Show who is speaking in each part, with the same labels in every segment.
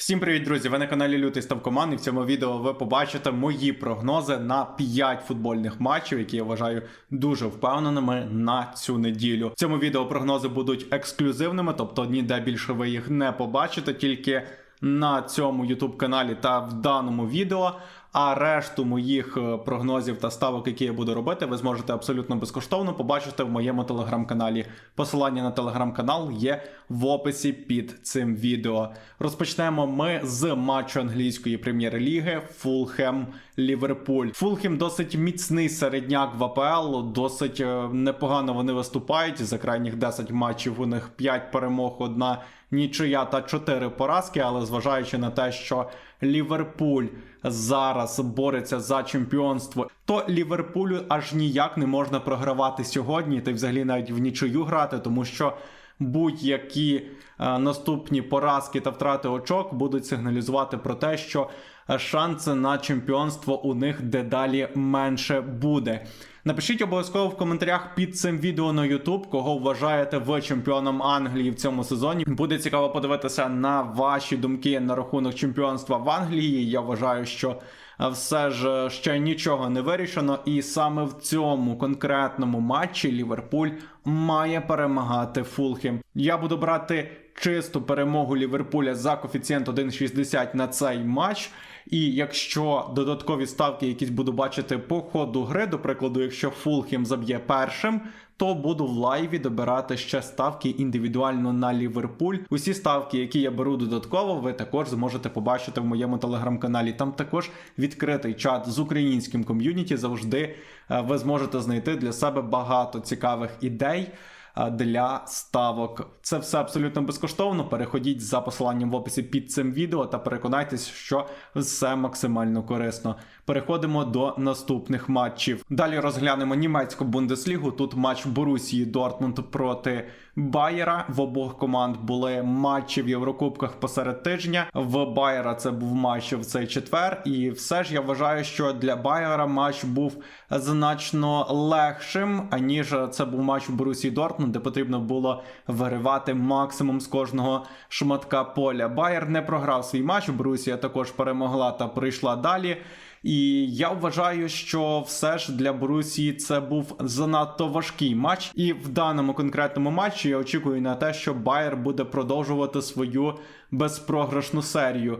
Speaker 1: Всім привіт, друзі! Ви на каналі Лютий Ставкоман, і в цьому відео ви побачите мої прогнози на 5 футбольних матчів, які я вважаю дуже впевненими на цю неділю. В цьому відео прогнози будуть ексклюзивними, тобто ніде більше ви їх не побачите, тільки на цьому YouTube каналі та в даному відео. А решту моїх е, прогнозів та ставок, які я буду робити, ви зможете абсолютно безкоштовно побачити в моєму телеграм-каналі. Посилання на телеграм-канал є в описі під цим відео. Розпочнемо ми з матчу англійської прем'єр-ліги Фулхем Ліверпуль. Фулхем досить міцний середняк в АПЛ, досить е, непогано вони виступають. За крайніх 10 матчів у них 5 перемог, одна нічия та 4 поразки. Але зважаючи на те, що Ліверпуль зараз бореться за чемпіонство, то Ліверпулю аж ніяк не можна програвати сьогодні, та й взагалі навіть в нічию грати, тому що будь-які наступні поразки та втрати очок будуть сигналізувати про те, що е, шанси на чемпіонство у них дедалі менше буде. Напишіть обов'язково в коментарях під цим відео на YouTube, кого вважаєте ви чемпіоном Англії в цьому сезоні. Буде цікаво подивитися на ваші думки на рахунок чемпіонства в Англії. Я вважаю, що е, все ж е, ще нічого не вирішено, і саме в цьому конкретному матчі Ліверпуль має перемагати Фулхем. Я буду брати чисту перемогу Ліверпуля за коефіцієнт 1,60 на цей матч. І якщо додаткові ставки якісь буду бачити по ходу гри, до прикладу, якщо Фулхем заб'є першим, то буду в лайві добирати ще ставки індивідуально на Ліверпуль. Усі ставки, які я беру додатково, ви також зможете побачити в моєму телеграм-каналі. Там також відкритий чат з українським ком'юніті. Завжди е, ви зможете знайти для себе багато цікавих ідей. Е, Для ставок це все абсолютно безкоштовно. Переходіть за посиланням в описі під цим відео та переконайтесь, що все максимально корисно. Переходимо до наступних матчів. Далі розглянемо німецьку бундеслігу. Тут матч Борусії Дортмунд проти Байера. В обох команд були матчі в Єврокубках посеред тижня. В Байера це був матч в цей четвер, і все ж я вважаю, що для Байера матч був значно легшим, аніж це був матч Борусії Дортмунд, де потрібно було виривати максимум з кожного шматка поля. Байер не програв свій матч. Борусія також перемогла та прийшла далі. І я вважаю, що все ж для Борусії це був занадто важкий матч. І в даному конкретному матчі я очікую на те, що Байер буде продовжувати свою безпрограшну серію.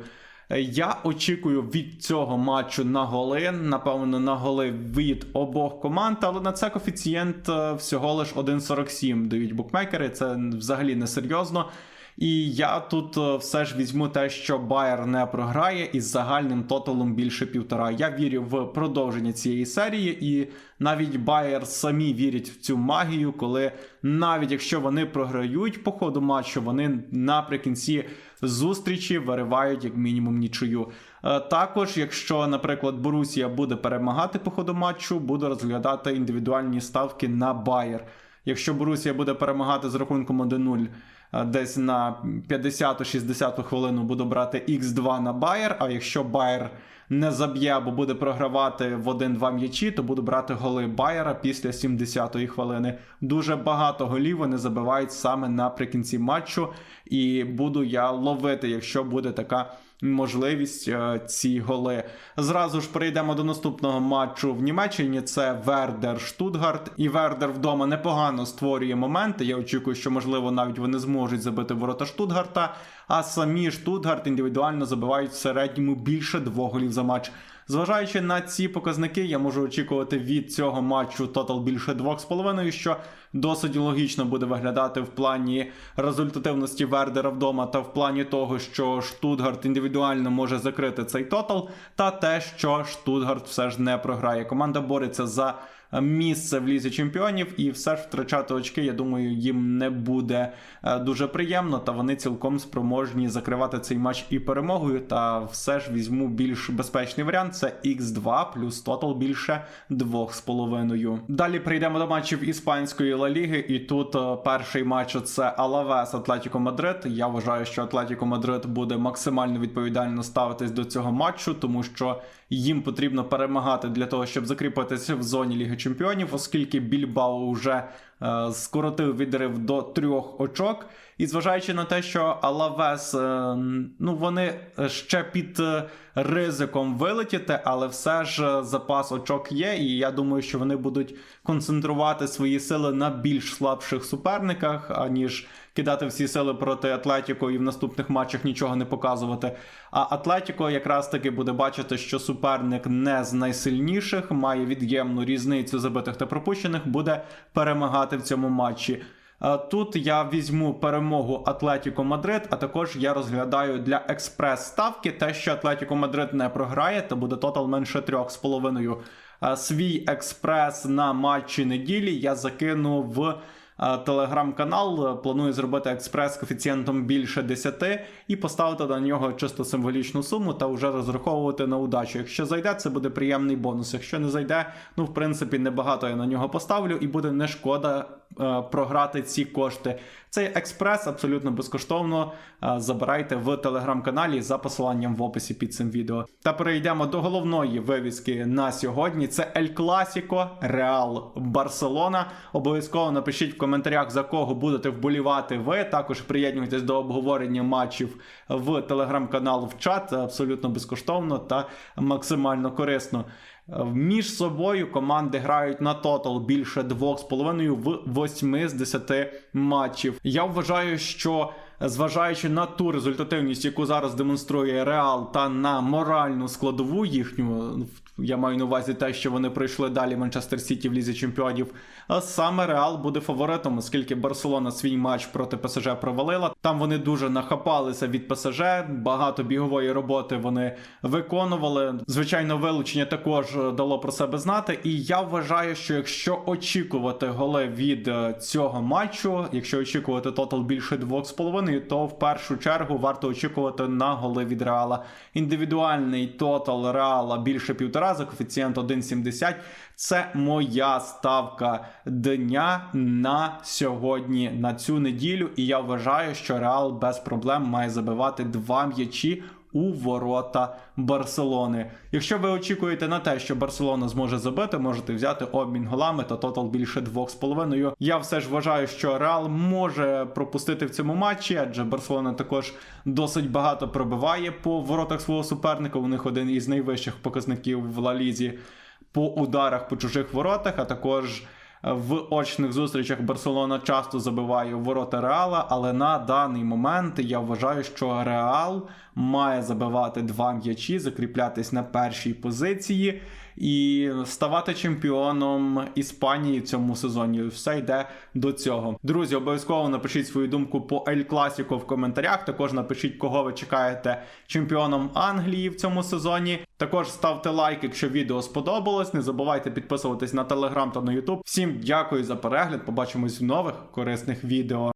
Speaker 1: Е, Я очікую від цього матчу на голи, напевно, на голи від обох команд, але на це коефіцієнт е, всього лиш 1,47 дають букмекери. Це взагалі не серйозно. І я тут е, все ж візьму те, що Байер не програє із загальним тоталом більше півтора. Я вірю в продовження цієї серії, і навіть Байер самі вірять в цю магію, коли навіть якщо вони програють по ходу матчу, вони наприкінці зустрічі виривають як мінімум нічию. Е, Також, якщо, наприклад, Борусія буде перемагати по ходу матчу, буду розглядати індивідуальні ставки на Байер. Якщо Борусія буде перемагати з рахунком 1-0 е, десь на 50-60 хвилину, буду брати X2 на Байер. А якщо Байер не заб'є або буде програвати в 1-2 м'ячі, то буду брати голи Байера після 70-ї хвилини. Дуже багато голів вони забивають саме наприкінці матчу, і буду я ловити, якщо буде така можливість е, ці голи. Зразу ж перейдемо до наступного матчу в Німеччині. Це Вердер Штутгарт. І Вердер вдома непогано створює моменти. Я очікую, що можливо навіть вони зможуть забити ворота Штутгарта. А самі Штутгарт індивідуально забивають в середньому більше двох голів за матч. Зважаючи на ці показники, я можу очікувати від цього матчу тотал більше 2,5, що досить логічно буде виглядати в плані результативності Вердера вдома та в плані того, що Штутгарт індивідуально може закрити цей тотал, та те, що Штутгарт все ж не програє. Команда бореться за місце в лізі чемпіонів, і все ж втрачати очки, я думаю, їм не буде е, дуже приємно, та вони цілком спроможні закривати цей матч і перемогою. Та все ж візьму більш безпечний варіант. Це X2 плюс тотал більше 2,5. Далі прийдемо до матчів іспанської Ла Ліги, і тут е, перший матч це Алавес Атлетіко Мадрид. Я вважаю, що Атлетіко Мадрид буде максимально відповідально ставитись до цього матчу, тому що їм потрібно перемагати для того, щоб закріпитися в зоні Ліги Чемпіонів, оскільки Більбао вже скоротив відрив до трьох очок. І зважаючи на те, що Алавес, е, ну вони ще під е, ризиком вилетіти, але все ж е, запас очок є, і я думаю, що вони будуть концентрувати свої сили на більш слабших суперниках, аніж кидати всі сили проти Атлетіко і в наступних матчах нічого не показувати. А Атлетіко якраз таки буде бачити, що суперник не з найсильніших, має від'ємну різницю забитих та пропущених, буде перемагати в цьому матчі. Е, Тут я візьму перемогу Атлетіко Мадрид, а також я розглядаю для експрес ставки те, що Атлетіко Мадрид не програє, то буде тотал менше 3,5. половиною. Свій експрес на матчі неділі я закину в е, телеграм-канал. планує зробити експрес коефіцієнтом більше 10 і поставити на нього чисто символічну суму та вже розраховувати на удачу. Якщо зайде, це буде приємний бонус. Якщо не зайде, ну в принципі небагато я на нього поставлю, і буде не шкода е, програти ці кошти. Цей експрес абсолютно безкоштовно е, забирайте в телеграм-каналі за посиланням в описі під цим відео. Та перейдемо до головної вивіски на сьогодні. Це Ель Класіко, Реал Барселона. Обов'язково напишіть в коментарях за кого будете вболівати ви. Також приєднуйтесь до обговорення матчів в телеграм-канал в чат абсолютно безкоштовно та максимально корисно. Е, Між собою команди грають на тотал більше 2,5 в 8 з 10 матчів. Я вважаю, що зважаючи на ту результативність, яку зараз демонструє Реал, та на моральну складову їхню, я маю на увазі те, що вони пройшли далі Манчестер Сіті в лізі чемпіонів. Саме Реал буде фаворитом, оскільки Барселона свій матч проти ПСЖ провалила. Там вони дуже нахапалися від ПСЖ, багато бігової роботи вони виконували. Звичайно, вилучення також дало про себе знати. І я вважаю, що якщо очікувати голи від е, цього матчу, якщо очікувати тотал більше 2,5, то в першу чергу варто очікувати на голи від Реала. Індивідуальний тотал Реала більше півтора за коефіцієнт 1,70. Це моя ставка дня на сьогодні, на цю неділю. І я вважаю, що Реал без проблем має забивати два м'ячі у ворота Барселони. Якщо ви очікуєте на те, що Барселона зможе забити, можете взяти обмін голами та тотал більше 2,5. Я все ж вважаю, що Реал може пропустити в цьому матчі, адже Барселона також досить багато пробиває по воротах свого суперника. У них один із найвищих показників в Ла Лізі по ударах по чужих воротах, а також в очних зустрічах Барселона часто забиває ворота Реала, але на даний момент я вважаю, що Реал має забивати два м'ячі, закріплятись на першій позиції і ставати чемпіоном Іспанії в цьому сезоні. Все йде до цього. Друзі, обов'язково напишіть свою думку по Ель Класіко в коментарях. Також напишіть, кого ви чекаєте чемпіоном Англії в цьому сезоні. Також ставте лайк, якщо відео сподобалось. Не забувайте підписуватись на телеграм та на ютуб. Всім дякую за перегляд. Побачимось в нових корисних відео.